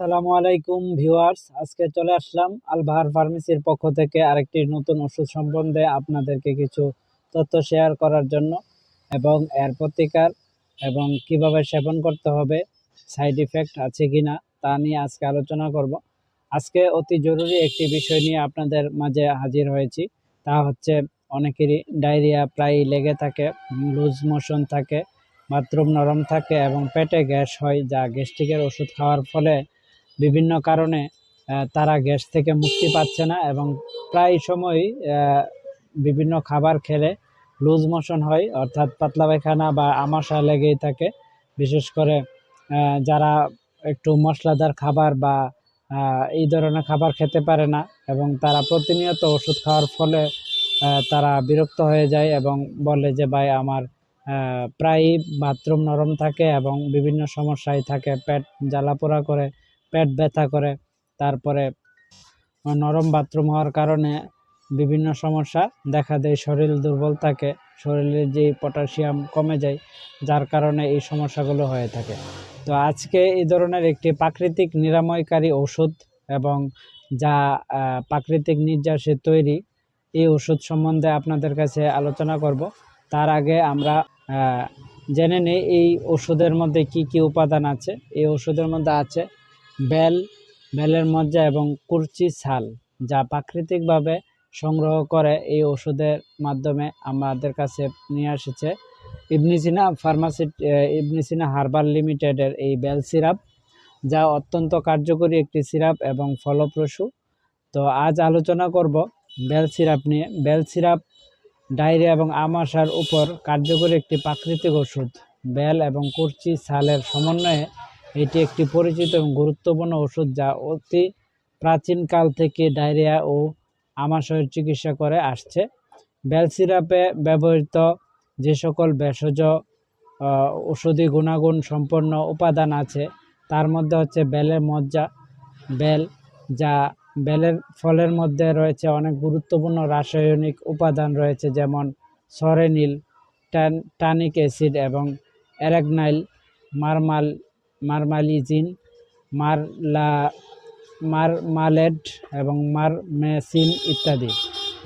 আসসালামু আলাইকুম ভিউয়ার্স, আজকে চলে আসলাম আলবাহার ফার্মেসির পক্ষ থেকে আরেকটি নতুন ওষুধ সম্বন্ধে আপনাদেরকে কিছু তথ্য শেয়ার করার জন্য এবং এর প্রতিকার এবং কীভাবে সেবন করতে হবে, সাইড ইফেক্ট আছে কিনা তা নিয়ে আজকে আলোচনা করব। আজকে অতি জরুরি একটি বিষয় নিয়ে আপনাদের মাঝে হাজির হয়েছি, তা হচ্ছে অনেকেরই ডায়রিয়া প্রায় লেগে থাকে, লুজ মোশন থাকে, বাথরুম নরম থাকে এবং পেটে গ্যাস হয় যা গ্যাস্ট্রিকের ওষুধ খাওয়ার ফলে বিভিন্ন কারণে তারা গ্যাস থেকে মুক্তি পাচ্ছে না এবং প্রায় সময়ই বিভিন্ন খাবার খেলে লুজ মোশন হয়, অর্থাৎ পাতলা পায়খানা বা আমাশা লেগেই থাকে। বিশেষ করে যারা একটু মশলাদার খাবার বা এই ধরনের খাবার খেতে পারে না এবং তারা প্রতিনিয়ত ওষুধ খাওয়ার ফলে তারা বিরক্ত হয়ে যায় এবং বলে যে, ভাই, আমার প্রায়ই বাথরুম নরম থাকে এবং বিভিন্ন সমস্যায় থাকে, পেট জ্বালাপোড়া করে পেট ব্যথা করে, তারপরে নরম বাথরুম হওয়ার কারণে বিভিন্ন সমস্যা দেখা দেয়, শরীর দুর্বল থাকে, শরীরে যে পটাশিয়াম কমে যায়, যার কারণে এই সমস্যাগুলো হয়ে থাকে। তো আজকে এই ধরনের একটি প্রাকৃতিক নিরাময়কারী ওষুধ এবং যা প্রাকৃতিক নির্যাসে তৈরি, এই ওষুধ সম্বন্ধে আপনাদের কাছে আলোচনা করব। তার আগে আমরা জেনে নিই এই ওষুধের মধ্যে কি কি উপাদান আছে। এই ওষুধের মধ্যে আছে বেল, বেলের মজ্জা এবং কুরচি ছাল, যা প্রাকৃতিকভাবে সংগ্রহ করে এই ওষুধের মাধ্যমে আমাদের কাছে নিয়ে এসেছে। ইবনিসিনা ফার্মাসি ইবনিসিনা হার্বাল লিমিটেডের এই বেল সিরাপ, যা অত্যন্ত কার্যকরী একটি সিরাপ এবং ফলপ্রসূ। তো আজ আলোচনা করব বেল সিরাপ নিয়ে। বেল সিরাপ, ডায়রিয়া এবং আমাশার উপর কার্যকরী একটি প্রাকৃতিক ওষুধ, বেল এবং কুরচি ছালের সমন্বয়ে এটি একটি পরিচিত এবং গুরুত্বপূর্ণ ওষুধ যা অতি প্রাচীনকাল থেকে ডায়রিয়া ও আমাশয়ের চিকিৎসা করে আসছে। বেল সিরাপে ব্যবহৃত যে সকল ভেষজ ওষুধি গুণাগুণ সম্পন্ন উপাদান আছে, তার মধ্যে হচ্ছে বেলের মজ্জা, বেল, যা বেলের ফলের মধ্যে রয়েছে অনেক গুরুত্বপূর্ণ রাসায়নিক উপাদান রয়েছে, যেমন সরেনিল টান টানিক অ্যাসিড এবং অ্যারাগনাইল, মারমাল মারমালিজিন মারলা মারমালেড এবং মারমেসিন ইত্যাদি।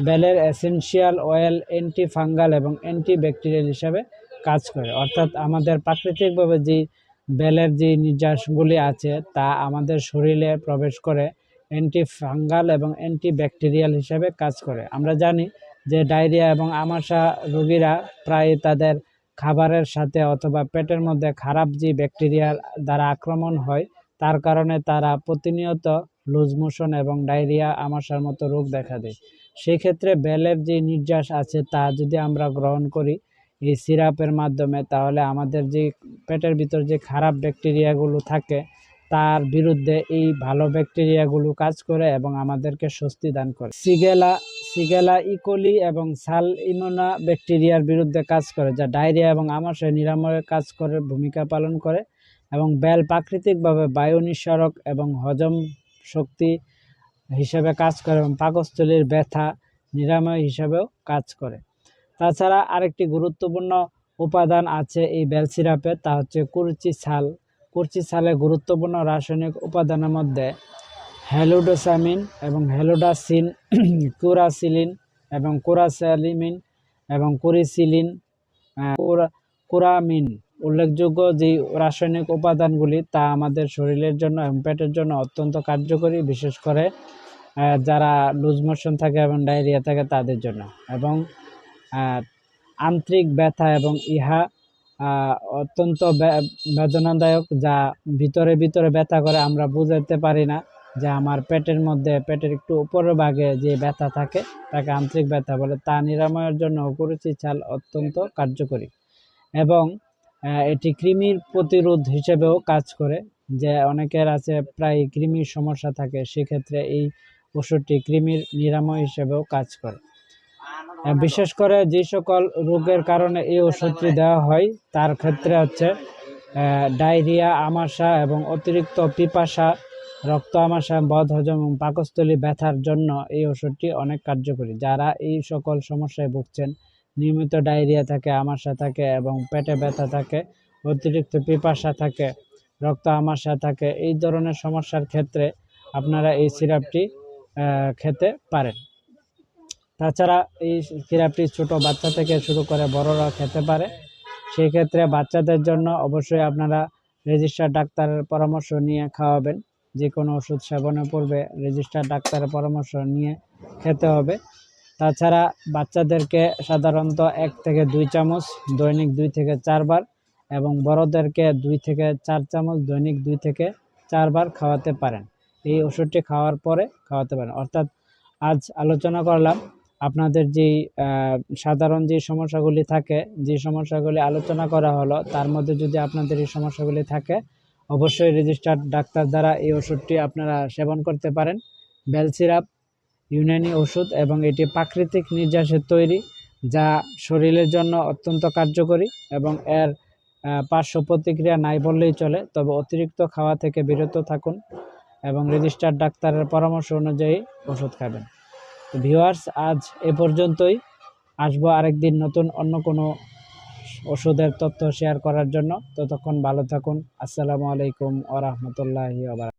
বেলের এসেনশিয়াল অয়েল অ্যান্টি ফাঙ্গাল এবং অ্যান্টি ব্যাকটেরিয়াল হিসাবে কাজ করে। অর্থাৎ আমাদের প্রাকৃতিকভাবে যে বেলের যে নির্যাসগুলি আছে, তা আমাদের শরীরে প্রবেশ করে অ্যান্টি ফাঙ্গাল এবং অ্যান্টি ব্যাকটেরিয়াল হিসাবে কাজ করে। আমরা জানি যে ডায়রিয়া এবং আমাশা রোগীরা প্রায় তাদের খাবারের সাথে অথবা পেটের মধ্যে খারাপ যে ব্যাকটেরিয়ার দ্বারা আক্রমণ হয়, তার কারণে তারা প্রতিনিয়ত লুজ মোশন এবং ডায়রিয়া, আমাশার মতো রোগ দেখা দেয়। সেই ক্ষেত্রে বেলের যে নির্যাস আছে, তা যদি আমরা গ্রহণ করি এই সিরাপের মাধ্যমে, তাহলে আমাদের যে পেটের ভিতর যে খারাপ ব্যাকটেরিয়াগুলো থাকে, তার বিরুদ্ধে এই ভালো ব্যাকটেরিয়াগুলো কাজ করে এবং আমাদেরকে স্বস্তি দান করে। সিগেলা সিগেলা ইকোলি এবং সাল ইমোনা ব্যাকটেরিয়ার বিরুদ্ধে কাজ করে, যা ডায়রিয়া এবং আমাশয় নিরাময়ের কাজ করে, ভূমিকা পালন করে এবং বেল প্রাকৃতিকভাবে বায়ু নিঃসরক এবং হজম শক্তি হিসেবে কাজ করে এবং পাকস্থলীর ব্যথা নিরাময় হিসেবেও কাজ করে। তাছাড়া আরেকটি গুরুত্বপূর্ণ উপাদান আছে এই বেল সিরাপে, তা হচ্ছে কুরচি ছাল কুরচি ছালে গুরুত্বপূর্ণ রাসায়নিক উপাদানের মধ্যে হ্যালোডোসামিন এবং হ্যালোডাসিন কুরাসিলিন এবং কুরাসালিমিন এবং কুরিসিলিন কুরামিন উল্লেখযোগ্য যে রাসায়নিক উপাদানগুলি তা আমাদের শরীরের জন্য এবং পেটের জন্য অত্যন্ত কার্যকরী, বিশেষ করে যারা লুজ মোশন থাকে এবং ডায়রিয়া থাকে তাদের জন্য এবং আন্তরিক ব্যথা এবং ইহা অত্যন্ত বেদনাদায়ক যা ভিতরে ভিতরে ব্যথা করে আমরা বুঝাতে পারি না। যে আমার পেটের মধ্যে, পেটের একটু উপরের ভাগে যে ব্যথা থাকে, তাকে আন্তরিক ব্যথা বলে, তা নিরাময়ের জন্য কুরুচি চাল অত্যন্ত কার্যকরী। এবং এটি কৃমির প্রতিরোধ হিসেবেও কাজ করে, যে অনেকের আছে প্রায় কৃমির সমস্যা থাকে, সেক্ষেত্রে এই ওষুধটি কৃমির নিরাময় হিসেবেও কাজ করে। বিশেষ করে যে সকল রোগের কারণে এই ওষুধটি দেওয়া হয়, তার ক্ষেত্রে হচ্ছে ডায়রিয়া, আমাশা এবং অতিরিক্ত পিপাসা রক্ত আমাশা বদহজম এবং পাকস্থলী ব্যথার জন্য এই ওষুধটি অনেক কার্যকরী। যারা এই সকল সমস্যায় ভুগছেন, নিয়মিত ডায়রিয়া থাকে আমাশা থাকে এবং পেটে ব্যথা থাকে, অতিরিক্ত পিপাসা থাকে, রক্ত আমাশা থাকে, এই ধরনের সমস্যার ক্ষেত্রে আপনারা এই সিরাপটি খেতে পারেন। তাছাড়া এই সিরাপটি ছোট বাচ্চা থেকে শুরু করে বড়রা খেতে পারে। সেই ক্ষেত্রে বাচ্চাদের জন্য অবশ্যই আপনারা রেজিস্টার ডাক্তারের পরামর্শ নিয়ে খাওয়াবেন। যে কোনো ওষুধ সেবনের পূর্বে রেজিস্টার ডাক্তারের পরামর্শ নিয়ে খেতে হবে। তাছাড়া বাচ্চাদেরকে সাধারণত এক থেকে দুই চামচ, দৈনিক দুই থেকে চারবার এবং বড়দেরকে দুই থেকে চার চামচ, দৈনিক দুই থেকে চারবার খাওয়াতে পারেন। এই ওষুধটি খাওয়ার পরে খাওয়াতে পারেন। অর্থাৎ আজ আলোচনা করলাম আপনাদের যেই সাধারণ যে সমস্যাগুলি থাকে, যে সমস্যাগুলি আলোচনা করা হলো, তার মধ্যে যদি আপনাদের এই সমস্যাগুলি থাকে অবশ্যই রেজিস্টার্ড ডাক্তার দ্বারা এই ওষুধটি আপনারা সেবন করতে পারেন। বেল সিরাপ ইউনানি ওষুধ এবং এটি প্রাকৃতিক নির্যাসের তৈরি, যা শরীরের জন্য অত্যন্ত কার্যকরী এবং এর পার্শ্ব প্রতিক্রিয়া নাই বললেই চলে। তবে অতিরিক্ত খাওয়া থেকে বিরত থাকুন এবং রেজিস্টার্ড ডাক্তারের পরামর্শ অনুযায়ী ওষুধ খাবেন। তো ভিউয়ার্স আজ এ পর্যন্তই। আসব আরেকদিন নতুন অন্য কোনো ওষুধের তথ্য শেয়ার করার জন্য। ততক্ষণ ভালো থাকুন। আসসালামু আলাইকুম ওরহমতুল্লাহি আবার